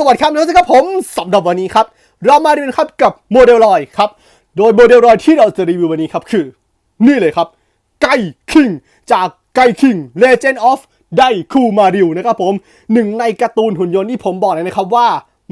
สวัสดีครับทุกท่านครับผมสำหรับวันนี้ครับ เรามาดูนะครับกับโมเดลลอยครับ โดยโมเดลลอยที่เราจะรีวิววันนี้ครับคือ นี่เลยครับ ไก่คิงจากไก่คิง Legend of ไดคูมาริวนะครับผมหนึ่งในการ์ตูนหุ่นยนต์ที่ผมบอกเลยนะครับว่า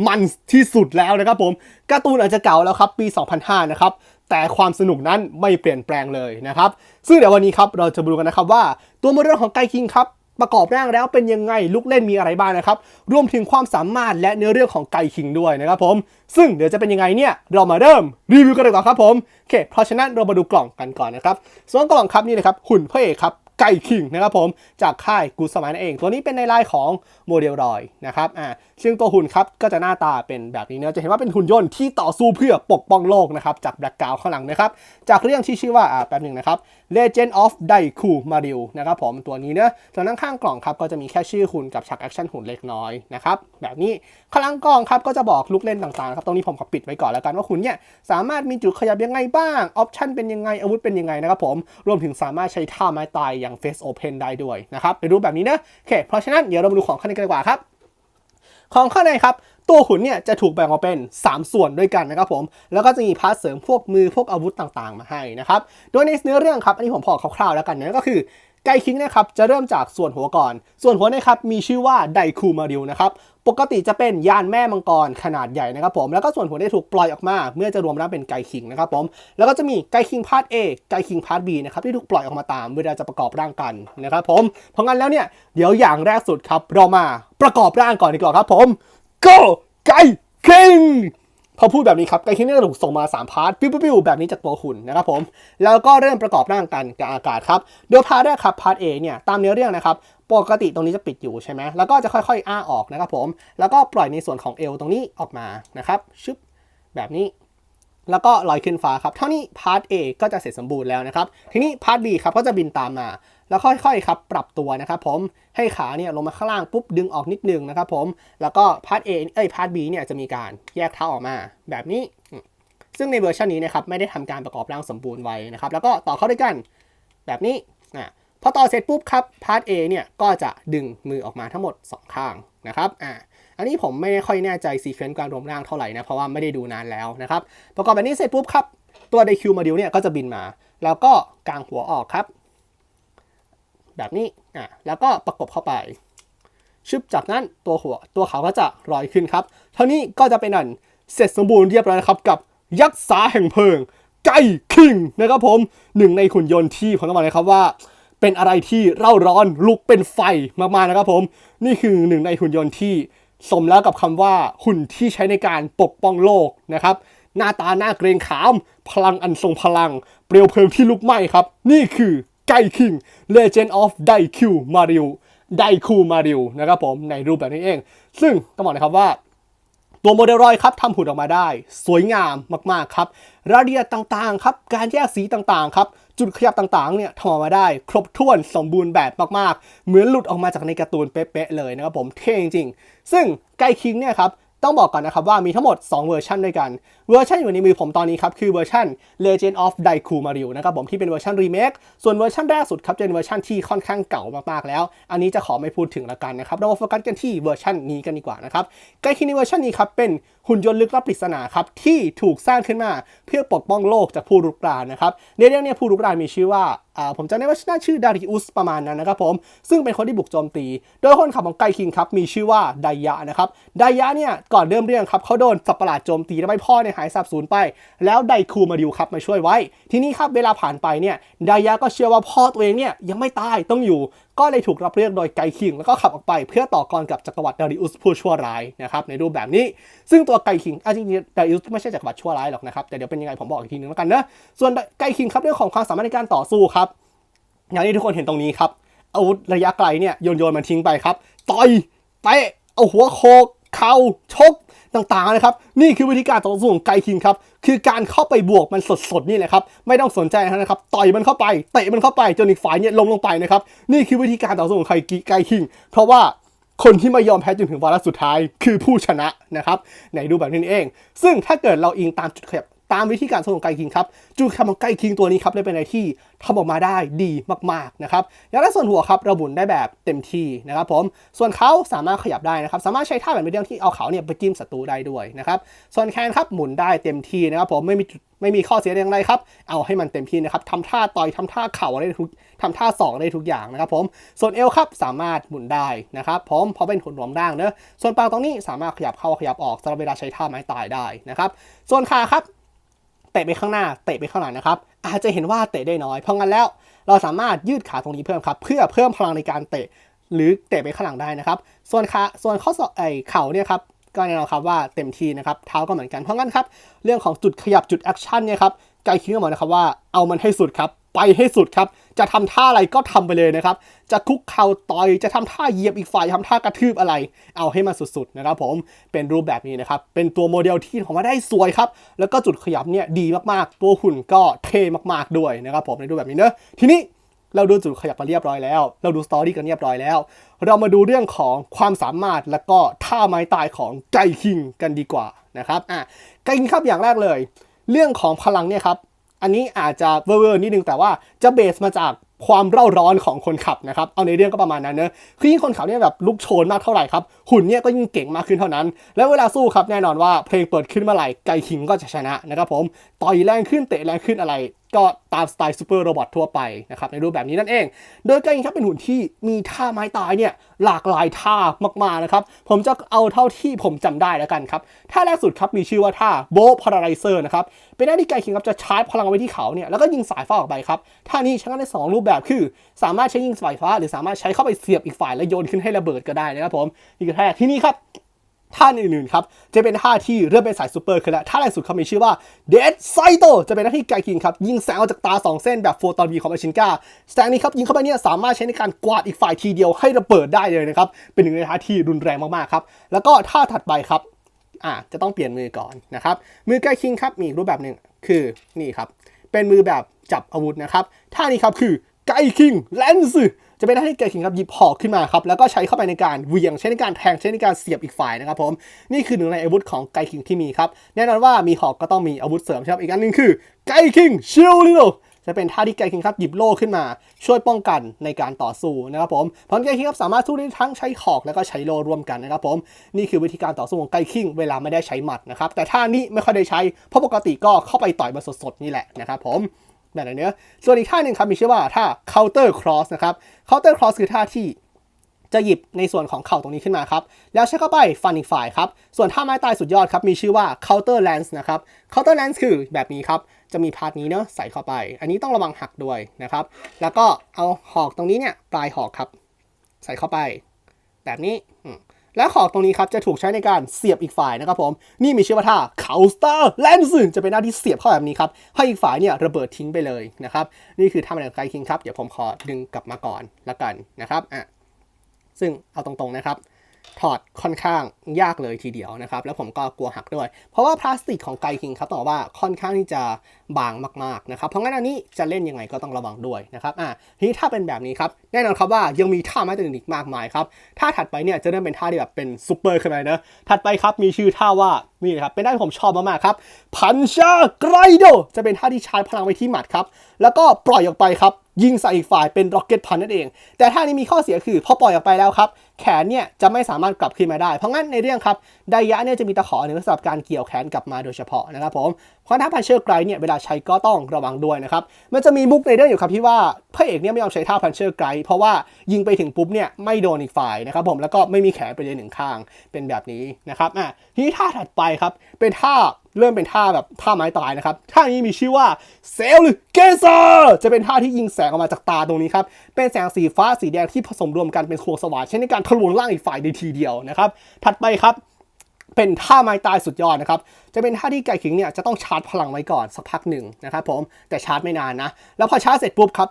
มันที่สุดแล้วนะครับผมการ์ตูนอาจจะเก่าแล้วครับปี 2005 นะครับ แต่ความสนุกนั้นไม่เปลี่ยนแปลงเลยนะครับ ซึ่งเดี๋ยววันนี้ครับเราจะมาดูกันนะครับว่าตัวโมเดลของไก่คิงครับ ประกอบร่างแล้วเป็นยังไงลูกเล่นมีอะไรบ้างนะครับ รวมถึงความสามารถและเนื้อเรื่องของไก่คิงด้วยนะครับผม ซึ่งเดี๋ยวจะเป็นยังไงเนี่ย เรามาเริ่มรีวิวกันเลยดีกว่อนครับผมโอเคเพราะฉะนั้นเรามาดูกล่องกันก่อนนะครับส่วนกล่องครับนี่นะครับหุ่นพระเอกครับ ไก่คิงนะครับผมจากค่ายกูสมานั่นเอง ตัวนี้เป็นในลายของโมเดลรอยนะครับอ่าซึ่งตัวหุ่นครับก็จะหน้าตาเป็นแบบนี้เนะจะเห็นว่าเป็นหุ่นยนต์ที่ต่อสู้เพื่อปกป้องโลกนะครับจากแบล็กกราวข้างหลังนะครับจากเรื่องที่ชื่อว่าอ่าแป๊บหนึ่งนะครับ Legend of Daiku Mario นะครับผมตัวนี้เนะส่วนด้านข้างกล่องครับก็จะมีแค่ชื่อหุ่นกับฉากแอคชั่นหุ่นเล็กน้อยนะครับแบบนี้ข้างหลังกล่องครับก็จะบอกลูกเล่นต่างๆครับตรงนี้ผมขอปิดไว้ก่อนแล้วกันว่าหุ่นเนี่ยสามารถมีจุดขยับยังไงบ้างออปชันเป็นยังไงอาวุธเป็นยังไงนะครับผมรวมถึงสามารถใช้ท่าไม้ตายอย่าง Face Open ได้ด้วยนะครับไป็นรูปแบบนี้นะโอเคเพราะฉะนั้นเดี๋ยวเรามาดูของข้างในกันดีกว่าครับ ของข้างในครับตัวหุ่นเนี่ยจะถูกแบ่งออกเป็น 3 ส่วนด้วยกันนะครับผม แล้วก็จะมีพาร์ทเสริมพวกมือพวกอาวุธต่างๆ มาให้นะครับ โดยในเนื้อเรื่องครับ อันนี้ผมพอคร่าวๆแล้วกันนะก็คือ ไกคิงนะครับจะเริ่มจากส่วนหัวก่อน ส่วนหัวนะครับมีชื่อว่าไดคูมาริวนะครับปกติจะเป็นยานแม่มังกรขนาดใหญ่นะครับผมแล้วก็ส่วนหัวได้ถูกปล่อยออกมา เมื่อจะรวมแล้วเป็นไกคิงนะครับผมแล้วก็จะมีไกคิงพาร์ท A ไกคิงพาร์ท B นะครับที่ถูกปล่อยออกมาตามเวลาจะประกอบร่างกันนะครับผมเพราะงั้นแล้วเนี่ยเดี๋ยวอย่างแรกสุดครับเรามาประกอบร่างก่อนดีกว่าครับผม go ไก่คิง พอพูดแบบนี้ครับไก่คิงเนี่ยถูกส่งมา 3 พาร์ทปิ้วปิ้วๆแบบนี้จากตัวหุ่นนะครับผมแล้วก็เริ่มประกอบร่างกันกับอากาศครับโดยพาร์ทแรกครับพาร์ท A เนี่ยตามเนื้อเรื่องนะครับปกติตรงนี้จะปิดอยู่ใช่ไหมแล้วก็จะค่อยๆ อ้าออกนะครับผม แล้วก็ปล่อยในส่วนของเอวตรงนี้ออกมานะครับชึบแบบนี้ แล้วก็ลอยขึ้นฟ้าครับ เท่านี้พาร์ท A ก็จะเสร็จสมบูรณ์แล้วนะครับ ทีนี้พาร์ท B ครับก็จะบินตามมา แล้วค่อยๆครับปรับตัวนะครับผมให้ขาเนี่ยลงมาข้างล่างปุ๊บดึงออกนิดนึงนะครับผมแล้วก็พาร์ท A เอ้ยพาร์ท B เนี่ยจะมีการแยกเท้าออกมาแบบนี้ ซึ่งในเวอร์ชันนี้นะครับไม่ได้ทำการประกอบร่างสมบูรณ์ไว้นะครับแล้วก็ต่อเข้าด้วยกันแบบนี้อะพอต่อเสร็จปุ๊บครับพาร์ท A เนี่ยก็จะดึงมือออกมาทั้งหมดสองข้างนะครับอ่าอันนี้ผมไม่ค่อยแน่ใจซีเควนต์การรวมร่างเท่าไหร่นะเพราะว่าไม่ได้ดูนานแล้วนะครับประกอบแบบนี้เสร็จปุ๊บครับตัวไดคิวมาดิวเนี่ยก็จะบินมา แล้วก็กางหัวออกครับ แบบนี้อะแล้วก็ประกบเข้าไป ชึบจากนั้นตัวหัวตัวเขาก็จะลอยขึ้นครับ เท่านี้ก็จะเป็นอันเสร็จสมบูรณ์เรียบร้อยนะครับกับยักษ์สาแห่งเพลิงไก่คิงนะครับผมหนึ่งในหุ่นยนต์ที่ผมต้องบอกเลยครับว่า เป็นอะไรที่เร่าร้อนลุกเป็นไฟมากๆนะครับผม นี่คือหนึ่งในหุ่นยนต์ที่สมแล้วกับคำว่าหุ่นที่ใช้ในการปกป้องโลกนะครับ หน้าตาหน้าเกรงขาม พลังอันทรงพลัง เปลวเพลิงที่ลุกไหม้ครับ นี่คือ ไก่คิง Legend of Daiku Mario ไดคูมาริวนะครับผมในรูปแบบนี้เอง ซึ่งต้องบอกนะครับว่าตัวโมเดลรอยครับทำหุ่นออกมาได้ สวยงามมากๆครับรายละเอียดต่างๆครับการแยกสีต่างๆครับจุดขยับต่างๆเนี่ยทำออกมาได้ ครบถ้วนสมบูรณ์แบบมากๆ เหมือนหลุดออกมาจากในการ์ตูนเป๊ะๆเลยนะครับผมเท่จริงๆซึ่งไกคิงเนี่ยครับต้องบอกก่อนนะครับว่ามีทั้งหมด 2 เวอร์ชันด้วยกัน เวอร์ชันอยู่ในมือผมตอนนี้ครับ คือเวอร์ชัน Legend of Daiku Mario นะครับผมที่เป็นเวอร์ชันรีเมคส่วนเวอร์ชันแรกสุดครับจะเป็นเวอร์ชันที่ค่อนข้างเก่ามากๆแล้ว อันนี้จะขอไม่พูดถึงละกันนะครับ เราโฟกัสกันที่เวอร์ชันนี้กันดีกว่านะครับไกคิงในเวอร์ชันนี้ครับเป็นหุ่นยนต์ลึกลับปริศนาครับที่ถูกสร้างขึ้นมาเพื่อปกป้องโลกจากผู้รุกรานนะครับในเรื่องนี้ผู้รุกรานมีชื่อว่าผมจำได้ว่าน่าชื่อดาริอุสประมาณนั้นนะครับผม ซึ่งเป็นคนที่บุกโจมตี โดยคนขับของไกคิงครับมีชื่อว่าไดยะนะครับไดยะเนี่ยก่อนเริ่มเรื่องครับเขาโดนสัปะหลาดโจมตีทำให้พ่อเนี่ยหายสาบสูญไป แล้วไดคูมาดิวครับมาช่วยไว้ ทีนี้ครับเวลาผ่านไปเนี่ยไดยะก็เชื่อว่าพ่อตัวเองเนี่ยยังไม่ตายต้องอยู่ ก็เลยถูกรับเลือกโดยไกคิง แล้วก็ขับออกไปเพื่อต่อกรกับจักรวรรดิดาริอุสผู้ชั่วร้ายนะครับในรูปแบบนี้ ซึ่งตัวไกคิงอะจริงๆดาริอุสไม่ใช่จักรวรรดิชั่วร้ายหรอกนะครับแต่เดี๋ยวเป็นยังไงผมบอกอีกทีนึงแล้วกันนะส่วนไกคิงครับเรื่องของความสามารถในการต่อสู้ครับอย่างที่ทุกคนเห็นตรงนี้ครับอาวุธระยะไกลเนี่ยโยนโยนมันทิ้งไปครับต่อยเตะเอาหัวโคกเข่าชก ต่างๆนะครับ นี่คือวิธีการต่อสู้ของไกคิงครับคือการเข้าไปบวกมันสดๆนี่แหละครับไม่ต้องสนใจนะครับต่อยมันเข้าไปเตะมันเข้าไปจนอีกฝ่ายเนี่ยลงลงไปนะครับนี่คือวิธีการต่อสู้ของไกไกคิง เพราะว่าคนที่ไม่ยอมแพ้จนถึงวาระสุดท้าย คือผู้ชนะนะครับไหนดูแบบนี้เอง ซึ่งถ้าเกิดเราอิงตามจุดขยับ ตามวิธีการทรงของไกคิงครับจุดขยับของไกคิงตัวนี้ครับเลยเป็นอะไรที่ทำออกมาได้ดีมากๆนะครับอย่างแรกส่วนหัวครับเราหมุนได้แบบเต็มที่นะครับผมส่วนเขาสามารถขยับได้นะครับสามารถใช้ท่าแบบมีเดียมที่เอาเขาเนี่ยไปจิ้มศัตรูได้ด้วยนะครับส่วนแคนครับหมุนได้เต็มที่นะครับผมไม่มีไม่มีข้อเสียอย่างไรครับ เอาให้มันเต็มที่นะครับทำท่าต่อยทำท่าเข่าอะได้ทุกทำท่าศอกได้ทุกอย่างนะครับผม ส่วนเอวครับสามารถหมุนได้นะครับผมเพราะเป็นขนรวมด่างเนอะส่วนปากตรงนี้สามารถขยับเข้าขยับออกสำหรับเวลาใช้ท่าไม้ตายได้นะครับ ส่วนขาครับ ตะไปข้างหน้าเตะไปข้างหลังนะครับอาจจะเห็นว่าเตะได้น้อยเพราะงั้นแล้ว เราสามารถยืดขาตรงนี้เพิ่มครับเพื่อเพิ่มพลังในการเตะหรือเตะไปข้างหลังได้นะครับ ส่วนขาส่วนข้อศอกไอเข่าเนี่ยครับก็แน่นอนครับว่าเต็มที่นะครับเท้าก็เหมือนกันเพราะงั้นครับเรื่องของจุดขยับจุดแอคชั่นเนี่ยครับไกคิงก็บอกนะครับว่าเอามันให้สุดครับ ไปให้สุดครับ จะทำท่าอะไรก็ทำไปเลยนะครับ จะคุกเข่าต่อยจะทำท่าเหยียบอีกฝ่ายทำท่ากระทืบอะไร เอาให้มันสุดๆนะครับผมเป็นรูปแบบนี้นะครับ เป็นตัวโมเดลที่ออกมาได้สวยครับ แล้วก็จุดขยับเนี่ยดีมากๆ ตัวหุ่นก็เท่มากๆด้วยนะครับผมในรูปแบบนี้เนอะทีนี้เราดูจุดขยับมาเรียบร้อยแล้ว เราดูสตอรี่กันเรียบร้อยแล้ว เรามาดูเรื่องของความสามารถและก็ท่าไม้ตายของไกคิงกันดีกว่านะครับ อะ ไกคิงครับอย่างแรกเลย เรื่องของพลังเนี่ยครับ อันนี้อาจจะเวอร์นิดนึงแต่ว่าจะเบสมาจากความเร่าร้อนของคนขับนะครับ เอาในเรื่องก็ประมาณนั้นเนอะคือยิ่งคนขับเนี่ยแบบลุกโชนมากเท่าไหร่ครับ หุ่นเนี่ยก็ยิ่งเก่งมากขึ้นเท่านั้น แล้วเวลาสู้ครับแน่นอนว่าเพลงเปิดขึ้นเมื่อไหร่ไก่ขิงก็จะชนะนะครับผม ต่อยแรงขึ้นเตะแรงขึ้นอะไร ก็ตามสไตล์ซูเปอร์โรบอททั่วไปนะครับในรูปแบบนี้นั่นเอง โดยไกคิงครับเป็นหุ่นที่มีท่าไม้ตายเนี่ยหลากหลายท่ามากๆนะครับ ผมจะเอาเท่าที่ผมจำได้แล้วกันครับ ท่าแรกสุดครับมีชื่อว่าท่าโบพาราไรเซอร์นะครับ เป็นหน้าที่ไกคิงครับจะชาร์จพลังไว้ที่เขาเนี่ยแล้วก็ยิงสายฟ้าออกไปครับ ท่านี้ใช้งานได้สองรูปแบบคือ สามารถใช้ยิงสายฟ้า หรือสามารถใช้เข้าไปเสียบอีกฝ่ายแล้วโยนขึ้นให้ระเบิดก็ได้นะครับผมนี่คือท่าที่นี่ครับ ท่าอื่นๆครับ จะเป็นท่าที่เริ่มเป็นสายซูเปอร์ขึ้นแล้วท่าแรกสุดเขามีชื่อว่าเดดไซโตจะเป็นหน้าที่ไกคิงครับ ยิงแสงออกจากตา 2 เส้นแบบโฟตอนวีของอาชินกาแสงนี้ครับ ยิงเข้าไปเนี่ยสามารถใช้ในการกวาดอีกฝ่ายทีเดียวให้ระเบิดได้เลยนะครับ เป็นหนึ่งในท่าที่รุนแรงมากๆครับ แล้วก็ท่าถัดไปครับอ่าจะต้องเปลี่ยนมือก่อนนะครับมือไกคิงครับมีอีกรูปแบบหนึ่งคือนี่ครับเป็นมือแบบจับอาวุธนะครับท่านี้ครับคือ ไกคิงแลนส์จะเป็นท่าที่ไกคิงครับหยิบหอกขึ้นมาครับแล้วก็ใช้เข้าไปในการเวียงใช้ในการแทงใช้ในการเสียบอีกฝ่ายนะครับผมนี่คือหนึ่งในอาวุธของไกคิงที่มีครับแน่นอนว่ามีหอกก็ต้องมีอาวุธเสริมครับอีกอันหนึงคือไกคิงชิลลิโจะเป็นท่าที่ไกคิงครับหยิบโล่ขึ้นมา ช่วยป้องกันในการต่อสู้นะครับผมเพราะไกคิงครับสามารถสู้ได้ทั้งใช้หอกแล้วก็ใช้โล่ร่วมกันนะครับผมนี่คือวิธีการต่อสู้ของไกคิงเวลาไม่ได้ใช้หมัดนะครับแต่ท่านี้ไม่ค่อยได้ใช้เพราะปกติก็เข้าไปต่อยมาสดๆนี่แหละนะครับผม แบบนี้ส่วนอีกท่าหนึ่งครับมีชื่อว่าท่า counter cross นะครับ counter cross คือท่าที่จะหยิบในส่วนของเข่าตรงนี้ขึ้นมาครับ แล้วใช้เข้าไปฟันอีกฝ่ายครับ ส่วนท่าไม้ตายสุดยอดครับ มีชื่อว่า counter lance นะครับ counter lance คือแบบนี้ครับ จะมีพาร์ทนี้เนาะใส่เข้าไป อันนี้ต้องระวังหักด้วยนะครับ แล้วก็เอาหอกตรงนี้เนี่ยปลายหอกครับ ใส่เข้าไป แบบนี้อื และหอกตรงนี้ครับจะถูกใช้ในการเสียบอีกฝ่ายนะครับผม นี่มีชื่อว่าท่าเคาสเตอร์แลนซ์จะเป็นหน้าที่เสียบเข้าแบบนี้ครับ ให้อีกฝ่ายเนี่ยระเบิดทิ้งไปเลยนะครับ นี่คือท่าแมนไกคิงครับ เดี๋ยวผมขอดึงกลับมาก่อนละกันนะครับ อะ ซึ่งเอาตรงๆนะครับ ถอดค่อนข้างยากเลยทีเดียวนะครับ แล้วผมก็กลัวหักด้วย เพราะว่าพลาสติกของไกคิงครับต้อว่าค่อนข้างที่จะบางมากๆนะครับ เพราะงั้นอันนี้จะเล่นยังไงก็ต้องระวังด้วยนะครับอะทีนี้ถ้าเป็นแบบนี้ครับ แน่นอนครับว่ายังมีท่าไม้ตัวอื่นอีกมากมายครับท่าถัดไปเนี่ยจะเริ่มเป็นท่าที่แบบเป็นซูเปอร์ขึ้นมาเนอะถัดไปครับมีชื่อท่าว่านี่นะครับเป็นท่าที่ผมชอบมากๆครับพันชาไกรโดจะเป็นท่าที่ชาร์จพลังไว้ที่หมัดครับแล้วก็ปล่อยออกไปครับ ยิงใส่อีกฝ่ายเป็นร็อกเก็ตพันนั่นเอง แต่ท่านี้มีข้อเสียคือพอปล่อยออกไปแล้วครับ แขนเนี่ยจะไม่สามารถกลับขึ้นมาได้ เพราะงั้นในเรื่องครับไดยะเนี่ยจะมีตะขอหนึ่งสำหรับการเกี่ยวแขนกลับมาโดยเฉพาะนะครับผมเพราะถ้าพันเชอร์ไกรเนี่ยเวลาใช้ก็ต้องระวังด้วยนะครับ มันจะมีมุกในเรื่องอยู่ครับที่ว่าพระเอกเนี่ยไม่ยอมใช้ท่าพันเชอร์ไกรเพราะว่ายิงไปถึงปุ๊บเนี่ยไม่โดนอีกฝ่ายนะครับผมแล้วก็ไม่มีแขนไปเลยหนึ่งข้างเป็นแบบนี้นะครับอะทีนี้ท่าถัดไปครับเป็นท่า เริ่มเป็นท่าแบบท่าไม้ตายนะครับ ท่านี้มีชื่อว่าเซลหรือเกเซอร์จะเป็นท่าที่ยิงแสงออกมาจากตาตรงนี้ครับ เป็นแสงสีฟ้าสีแดงที่ผสมรวมกันเป็นควงสว่างใช้ในการทะลวงร่างอีกฝ่ายในทีเดียวนะครับ ถัดไปครับเป็นท่าไม้ตายสุดยอดนะครับ จะเป็นท่าที่ไก่ขิงเนี่ยจะต้องชาร์จพลังไว้ก่อนสักพักหนึ่งนะครับผม แต่ชาร์จไม่นานนะ แล้วพอชาร์จเสร็จปุ๊บครับ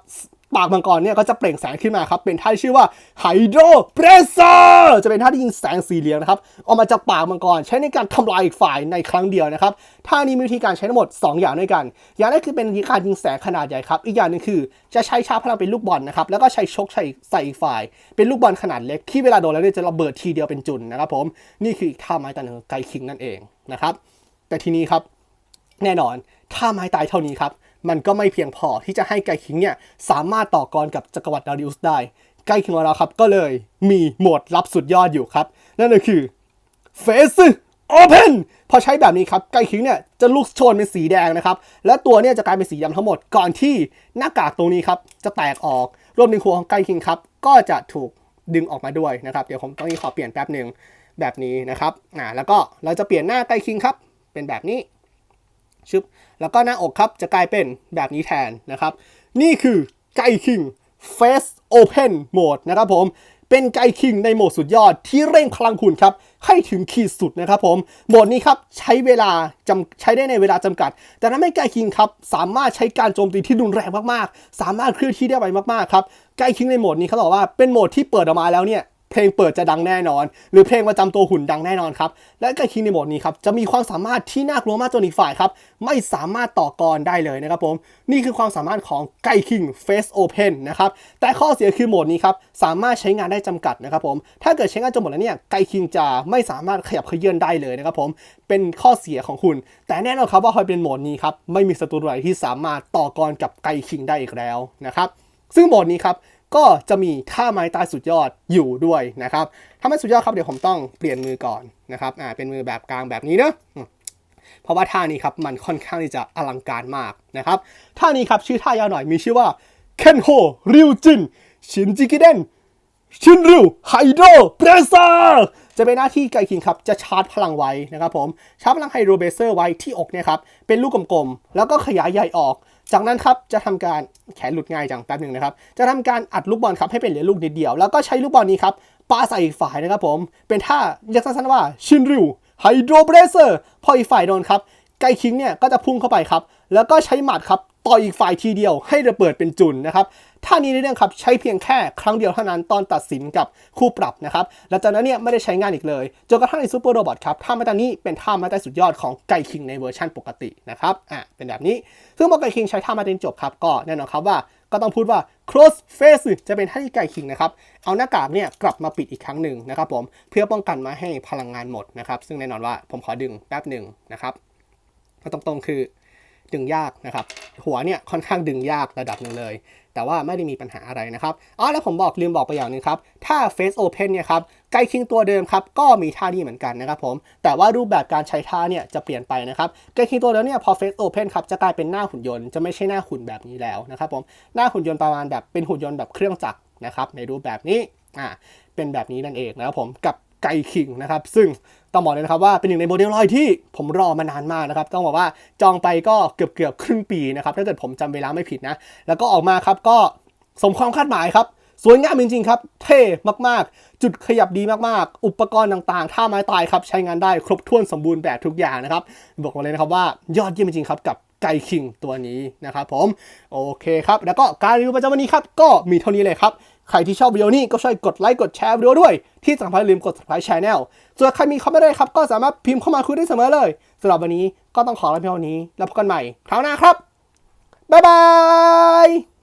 ปากมังกรเนี่ยก็จะเปล่งแสงขึ้นมาครับ เป็นท่าที่ชื่อว่าไฮโดรเพรสเซอร์จะเป็นท่าที่ยิงแสงสีเหลืองนะครับ ออกมาจากปากมังกรใช้ในการทำลายอีกฝ่ายในครั้งเดียวนะครับท่านี้มีวิธีการใช้ทั้งหมด 2 อย่างด้วยกัน อย่างแรกคือเป็นการยิงแสงขนาดใหญ่ครับ อีกอย่างหนึงคือจะใช้ชาพลังเป็นลูกบอลนะครับ แล้วก็ใช้ชกใส่ใส่อีกฝ่าย เป็นลูกบอลขนาดเล็กที่เวลาโดนแล้วเนี่ยจะระเบิดทีเดียวเป็นจุนนะครับผมนี่คือท่าไม้ตาหนึ่งไกคิงนั่นเองนะครับแต่ทีนี้ครับแน่นอนถ้าไม้ตายเท่านี้ครับ มันก็ไม่เพียงพอที่จะให้ไกคิงเนี่ยสามารถต่อกรกับจักรวรรดิดาริอุสได้ไกคิงของเราครับ ก็เลยมีโหมดลับสุดยอดอยู่ครับ นั่นก็คือ Face Open พอใช้แบบนี้ครับไกคิงเนี่ยจะลุกโชนเป็นสีแดงนะครับ และตัวเนี่ยจะกลายเป็นสีดำทั้งหมดก่อนที่หน้ากากตรงนี้ครับ จะแตกออกรวมถึงหัวของไกคิงครับ ก็จะถูกดึงออกมาด้วยนะครับ เดี๋ยวผมต้องนี้ขอเปลี่ยนแป๊บหนึ่งแบบนี้นะครับอ่าแล้วก็เราจะเปลี่ยนหน้าไกคิงครับ เป็นแบบนี้ชึบ แล้วก็หน้าอกครับจะกลายเป็นแบบนี้แทนนะครับ นี่คือไกคิง Face Open Mode นะครับผม เป็นไกคิงในโหมดสุดยอดที่เร่งพลังหุ่นครับ ให้ถึงขีดสุดนะครับผม โหมดนี้ครับ ใช้เวลาจำใช้ได้ในเวลาจำกัด แต่ถ้าไม่ไกคิงครับ สามารถใช้การโจมตีที่รุนแรงมากๆ สามารถเคลื่อนที่ได้ไวมากๆครับไกคิงในโหมดนี้เขาบอกว่าเป็นโหมดที่เปิดออกมาแล้วเนี่ย เพลงเปิดจะดังแน่นอน หรือเพลงประจำตัวหุ่นดังแน่นอนครับ และไกคิงในโหมดนี้ครับจะมีความสามารถที่น่ากลัวมากจนอีกฝ่ายครับไม่สามารถต่อกรได้เลยนะครับผมนี่คือความสามารถของไกคิง Face Open นะครับแต่ข้อเสียคือโหมดนี้ครับสามารถใช้งานได้จำกัดนะครับผมถ้าเกิดใช้งานจนหมดแล้วเนี่ยไกคิงจะไม่สามารถขยับเขยื้อนได้เลยนะครับผมเป็นข้อเสียของคุณ แต่แน่นอนครับว่าพอเป็นโหมดนี้ครับไม่มีศัตรูใดที่สามารถต่อกรกับไกคิงได้อีกแล้วนะครับซึ่งโหมดนี้ครับ ก็จะมีท่าไม้ตายสุดยอดอยู่ด้วยนะครับถ้าไม้สุดยอดครับเดี๋ยวผมต้องเปลี่ยนมือก่อนนะครับอ่าเป็นมือแบบกลางแบบนี้เนอะเพราะว่าท่านี้ครับมันค่อนข้างที่จะอลังการมากนะครับท่านี้ครับชื่อท่ายาวหน่อยมีชื่อว่าเคนโฮริวจินชินจิกิเดนชินริวไฮโดรเบรเซอร์จะเป็นหน้าที่ไกคิงครับ จะชาร์จพลังไว้นะครับผมชาร์จพลังไฮโดรเบรเซอร์ไว้ที่อกเนี่ยครับ เป็นลูกกลมๆ แล้วก็ขยายใหญ่ออก จากนั้นครับจะทำการแขนหลุดง่ายจังแป๊บหนึ่งนะครับ จะทำการอัดลูกบอลครับให้เป็นเหลือลูกนิดเดียว แล้วก็ใช้ลูกบอลนี้ครับปาใส่อีกฝ่ายนะครับผม เป็นท่าเรียกสั้นๆว่าชินริวไฮโดรเบรเซอร์ พออีกฝ่ายโดนครับไกคิงเนี่ยก็จะพุ่งเข้าไปครับ แล้วก็ใช้หมัดครับ ต่ออีกฝ่ายทีเดียวให้ระเบิดเป็นจุนนะครับท่านี้ในเรื่องครับใช้เพียงแค่ครั้งเดียวเท่านั้นตอนตัดสินกับคู่ปรับนะครับหลังจากนั้นเนี่ยไม่ได้ใช้งานอีกเลยจนกระทั่งในซูเปอร์โรบอทครับท่าม้ตานี้เป็นท่าม้ตาสุดยอดของไกคิงในเวอร์ชันปกตินะครับอะเป็นแบบนี้ซึ่งพอไกคิงใช้ท่าม้ตานี้จบครับก็แน่นอนครับว่าก็ต้องพูดว่า close face จะเป็นท่าที่ไกคิงนะครับเอาหน้ากากเนี่ยกลับมาปิดอีกครั้งหนึ่งนะครับผมเพื่อป้องกันมาให้พลังงานหมดนะครับซึ่งแน่นอนว่าผมขอดึงแป๊บหนึ่งนะครับก็ตรงๆคือ ดึงยากนะครับ หัวเนี่ยค่อนข้างดึงยากระดับหนึ่งเลย แต่ว่าไม่ได้มีปัญหาอะไรนะครับอ๋อแล้วผมบอกลืมบอกไปอย่างหนึงครับ ถ้า Face Open เนี่ยครับไกคิงตัวเดิมครับก็มีท่านี้เหมือนกันนะครับผม แต่ว่ารูปแบบการใช้ท่าเนี่ยจะเปลี่ยนไปนะครับไกคิงตัวเดิมเนี่ยพอ Face Open ครับจะกลายเป็นหน้าหุ่นยนต์จะไม่ใช่หน้าหุ่นแบบนี้แล้วนะครับผมหน้าหุ่นยนต์ประมาณแบบเป็นหุ่นยนต์แบบเครื่องจักรนะครับในรูปแบบนี้อ่าเป็นแบบนี้นั่นเองนะครับผมกับไกคิงนะครับซึ่ง ต้องบอกเลยนะครับว่าเป็นหนึ่งในโมเดลลอยที่ผมรอมานานมากนะครับ ต้องบอกว่าจองไปก็เกือบเกือบครึ่งปีนะครับ ถ้าเกิดผมจำเวลาไม่ผิดนะ แล้วก็ออกมาครับก็สมความคาดหมายครับสวยงามจริงๆครับ เท่มากๆ จุดขยับดีมากๆ อุปกรณ์ต่างๆ ท่าไม้ตายครับ ใช้งานได้ครบถ้วนสมบูรณ์แบบทุกอย่างนะครับ บอกมาเลยนะครับว่ายอดเยี่ยมจริงๆครับกับไกคิงตัวนี้นะครับผม โอเคครับ แล้วก็การรีวิวประจำวันนี้ครับ ก็มีเท่านี้เลยครับ ใครที่ชอบวิดีโอนี้ก็ช่วยกดไลค์กดแชร์วิดีโอด้วย ที่สำคัญอย่าลืมกด subscribe channel ส่วนใครมีคอมเมนต์อะไรครับ ก็สามารถพิมพ์เข้ามาคุยได้เสมอเลยสำหรับวันนี้ก็ต้องขอลาไปเท่านี้ แล้วพบกันใหม่คราวหน้าครับบ๊ายบาย